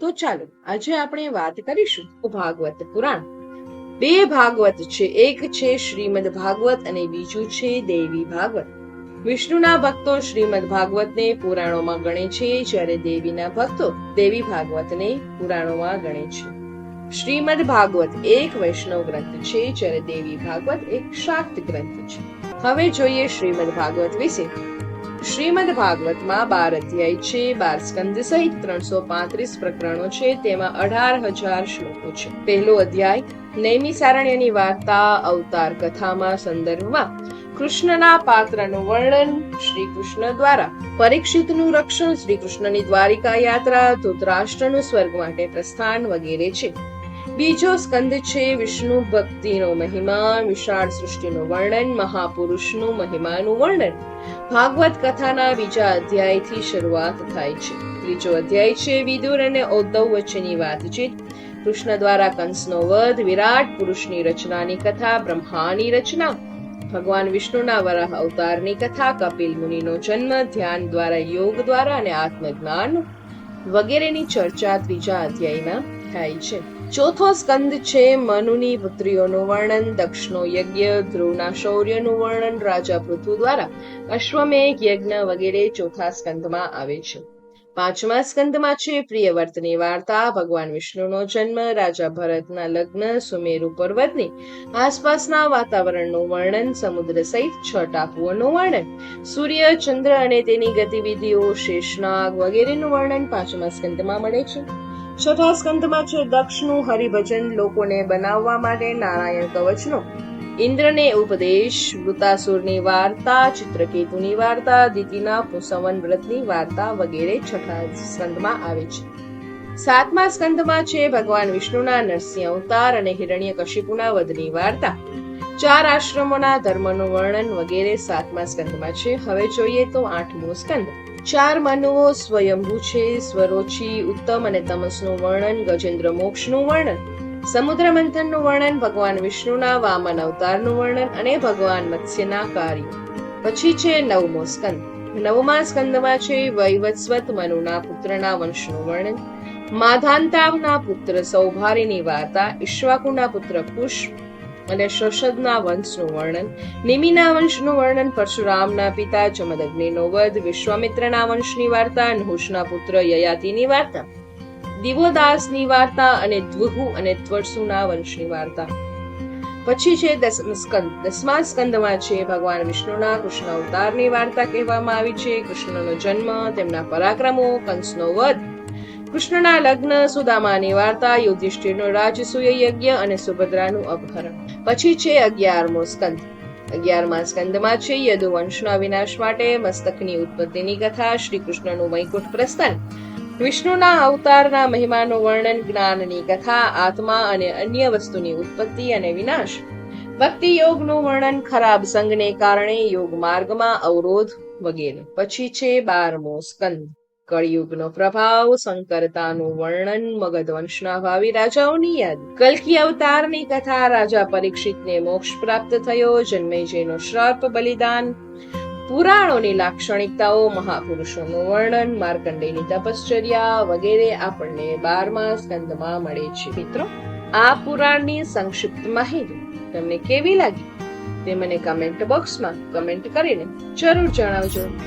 તો ચાલો, આજે આપણે વાત કરીશું ભાગવત પુરાણ. બે ભાગવત છે, એક છે શ્રીમદ ભાગવત અને બીજું છે દેવી ભાગવત. વિષ્ણુના ભક્તો શ્રીમદ ભાગવતને પુરાણોમાં ગણે છે, જ્યારે દેવીના ભક્તો દેવી ભાગવતને પુરાણોમાં ગણે છે. શ્રીમદ ભાગવત એક વૈષ્ણવ ગ્રંથ છે, જ્યારે દેવી ભાગવત એક શાક્ત ગ્રંથ છે. હવે જોઈએ શ્રીમદ ભાગવત વિશે. શ્રીમદ ભાગવતમાં બાર અધ્યાય છે બાર સ્કંદ સહિત ત્રણસો પાંત્રીસ પ્રકરણો છે, તેમાં અઢાર હજાર શ્લોકો છે. પહેલો અધ્યાય નૈમિસારણ્યની વાર્તા, અવતાર કથામાં, સંદર્ભમાં. કૃષ્ણના પાત્રનું વર્ણન શ્રી કૃષ્ણ દ્વારા. પરીક્ષિતનું રક્ષણ શ્રી કૃષ્ણની દ્વારિકા યાત્રા, ધૃતરાષ્ટ્રનું સ્વર્ગ માટે પ્રસ્થાન વગેરે છે. બીજો સ્કંદ છે વિષ્ણુ ભક્તિનો મહિમા, વિશાળ સૃષ્ટિનું વર્ણન, મહાપુરુષનું મહિમાનું વર્ણન. ભાગવત કથાના બીજા અધ્યાયથી શરૂઆત થાય છે. ત્રીજો અધ્યાય છે વિદુર અને ઔદ્ધવ વચ્ચેની વાતચીત. કૃષ્ણ દ્વારા કંસનો વધ, વિરાટ પુરુષની રચનાની કથા, બ્રહ્માની રચના. ભગવાન વિષ્ણુના વરાહ અવતારની કથા, કપિલ મુનિનો જન્મ, ધ્યાન દ્વારા યોગ દ્વારા અને આત્મજ્ઞાન વગેરેની ચર્ચા ત્રીજા અધ્યાયમાં થાય છે. ચોથો સ્કંદ છે મનુની પુત્રીઓનું વર્ણન, દક્ષનો યજ્ઞ, ધ્રુવના શૌર્યનું વર્ણન, રાજા પૃથુ દ્વારા અશ્વમેઘ યજ્ઞ વગેરે ચોથા સ્કંદમાં આવે છે. પાંચમા સ્કંદમાં છે પ્રિયવર્તની વાર્તા, ભગવાન વિષ્ણુનો જન્મ, રાજા ભરતના લગ્ન, સુમેરુ પર્વતની આસપાસના વાતાવરણનું વર્ણન, સમુદ્ર સહિત છ ટાપુઓનું વર્ણન, સૂર્ય, ચંદ્ર અને તેની ગતિવિધિઓ, શેષનાગ વગેરેનું વર્ણન પાંચમા સ્કંદમાં મળે છે. છઠ્ઠા સ્કંદમાં છે દક્ષનું હરિભજન લોકોને બનાવવા માટે નારાયણ કવચનો. ઇન્દ્રને ઉપદેશ, વૃતાસુરની વાર્તા, ચિત્રકેતુની વાર્તા, દિતિના પુસવન વ્રતની વાર્તા વગેરે છઠ્ઠા સ્કંદમાં આવે છે. સાતમા સ્કંદમાં છે ભગવાન વિષ્ણુના નરસિંહ અવતાર અને હિરણ્ય કશિપુના વધની વાર્તા. ચાર આશ્રમોના ધર્મનું વર્ણન વગેરે સાતમા સ્કંદમાં છે. હવે જોઈએ તો આઠમો સ્કંદ ચાર મનુઓ સ્વયંભૂ છે, સ્વરોચી, ઉત્તમ અને તમસનું વર્ણન, ગજેન્દ્ર મોક્ષનું વર્ણન, સમુદ્ર મંથનનું વર્ણન, ભગવાન વિષ્ણુના, વામન અવતારનું વર્ણન અને ભગવાન મત્સ્યના કાર્ય. પછી છે નવમો સ્કંદ. નવમા સ્કંદમાં છે વૈવસ્વત મનુના પુત્રના વંશનું વર્ણન, માધાંતાવના પુત્ર સૌભારીની વાર્તા, ઈશ્વાકુના પુત્ર કુશ અને શશદના વંશનું વર્ણન. નિમિના વંશનું વર્ણન પરશુરામના પિતા, જમદગ્નિનો વધ, વિશ્વામિત્રના વંશની વાર્તા નહુષના પુત્ર યયાતિની વાર્તા. દિવોદાસની વાર્તા અને દ્વહુ અને ત્વરસુના વંશની વાર્તા. પછી છે દસમ સ્કંદ. દસમા સ્કંદમાં છે ભગવાન વિષ્ણુના કૃષ્ણ અવતારની વાર્તા કહેવામાં આવી છે. કૃષ્ણનો જન્મ, તેમના પરાક્રમો, કંસનો વધ. કૃષ્ણના લગ્ન, સુદામાની વાર્તા, યુધિષ્ઠિરનો રાજસૂય યજ્ઞ અને સુભદ્રાનું અપહરણ. પછી છે અગિયારમો સ્કંદ. અગિયારમા સ્કંદમાં છે યદુવંશના વિનાશ માટે મસ્તકની ઉત્પત્તિની કથા શ્રી કૃષ્ણનું વૈકુંઠ પ્રસ્થાન. વિષ્ણુના અવતારના મહિમાનું વર્ણન, જ્ઞાનની કથા, આત્મા અને અન્ય વસ્તુની ઉત્પત્તિ અને વિનાશ. ભક્તિ યોગનું વર્ણન, ખરાબ સંગને કારણે યોગ માર્ગમાં અવરોધ વગેરે. પછી છે બારમો સ્કંદ. કળિયુગનો પ્રભાવ, સંકરતાનું વર્ણન મગધ વંશના ભાવિ રાજાઓની યાદ. કલ્કી અવતારની કથા રાજા પરીક્ષિતને મોક્ષ પ્રાપ્ત થયો જન્મેજયનો શ્રાપ, બલિદાન. પુરાણોની લાક્ષણિકતાઓ, મહાપુરુષોનું વર્ણન, માર્કંડેયની તપશ્ચર્યા વગેરે આપણને બારમા સ્કંદમાં મળે છે. મિત્રો, આ પુરાણની સંક્ષિપ્ત માહિતી તમને કેવી લાગી? તે મને કમેન્ટ બોક્સમાં કમેન્ટ કરીને જરૂર જણાવજો.